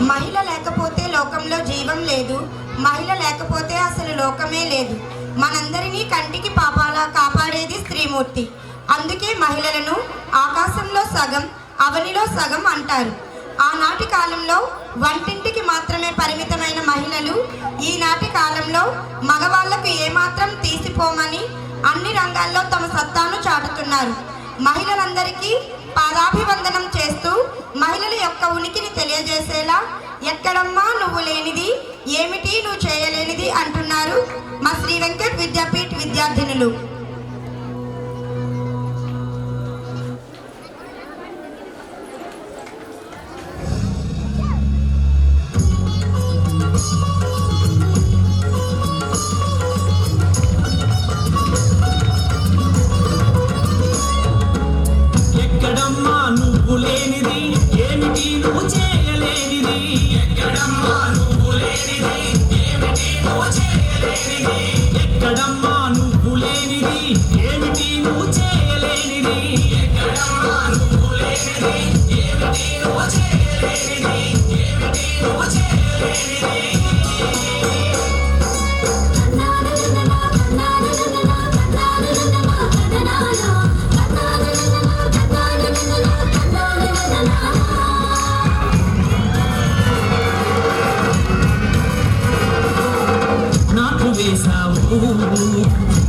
మహిళ లేకపోతే లోకంలో జీవం లేదు. మహిళ లేకపోతే అసలు లోకమే లేదు. మనందరినీ కంటికి పాపాలా కాపాడేది స్త్రీమూర్తి. అందుకే మహిళలను ఆకాశంలో సగం అవనిలో సగం అంటారు. ఆనాటి కాలంలో వంటింటికి మాత్రమే పరిమితమైన మహిళలు ఈనాటి కాలంలో మగవాళ్ళకు ఏమాత్రం తీసిపోమని అన్ని రంగాల్లో తమ సత్తాను చాటుతున్నారు. మహిళలందరికీ పాదాభివందనం చేస్తూ మహిళల యొక్క ఉనికిని తెలియజేసేలా ఎక్కడమ్మా నువ్వు లేనిది ఏమిటి నువ్వు చేయలేనిది అంటున్నారు మా శ్రీ వెంకట్ విద్యాపీఠ్ విద్యార్థినులు.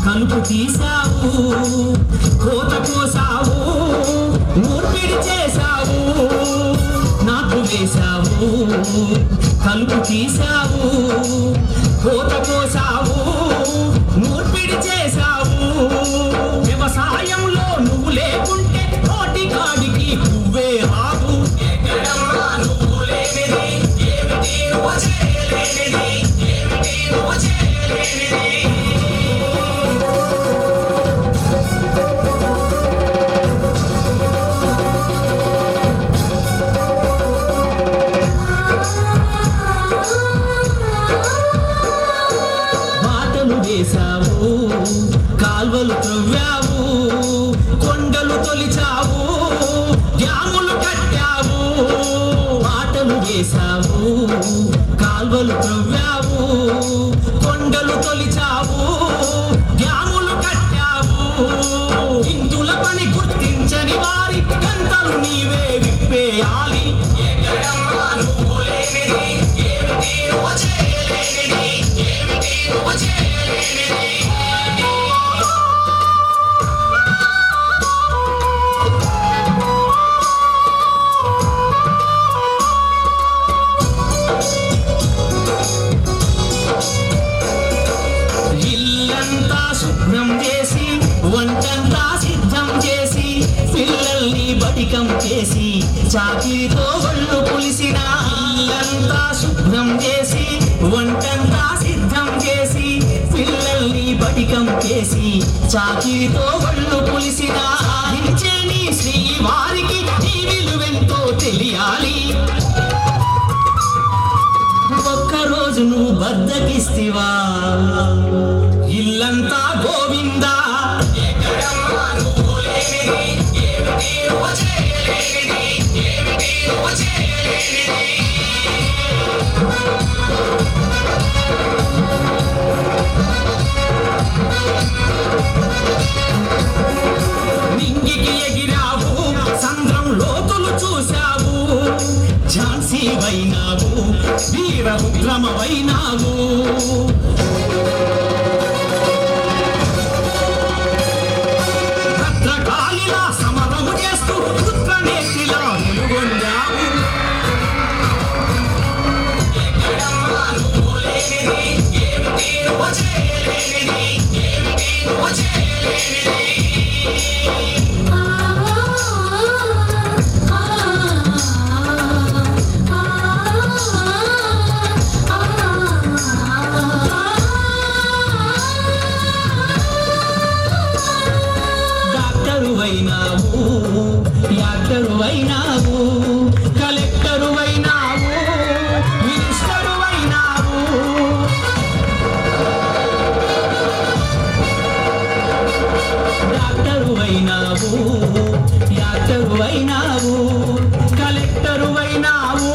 కలుపు తీసావు కోత కోసావు మూర్పిడి చేశావు నాకు వేశావు కలుపు తీసావు కోత కోసావు కాల్వలు త్రవ్వావు కొండలు తొలిచావు డ్యాములు కట్టావు ఆటలు వేశావు కాల్వలు త్రవ్వావు కొండలు తొలిచావు డ్యాములు కట్టావు. ఇంతుల పని గుర్తించని వారి కంతలు నీవే విప్పేయాలి. ఎక్కడమ్మా నువ్వు లేనిది చేసి చాకిరితో ఒళ్ళు పులిసిన ఇల్లంతా శుభ్రం చేసి వంటంతా సిద్ధం చేసి పిల్లల్ని బటికం చేసి చాకిరితో ఒళ్ళు పులిసిన సాధించే నీ శ్రీ వారికి నీ విలువెంతో తెలియాలి. ఒక్కరోజు నువ్వు బద్దకిస్తివా? ఇల్లంతా గోవిందా? ఎక్కడమ్మా నువ్వు లేనిది కలెక్టరువైనావు కలెక్టరువైనావు మినిస్టరువైనావు. డాక్టరువైనావు యాక్టరువైనావు కలెక్టరువైనావు.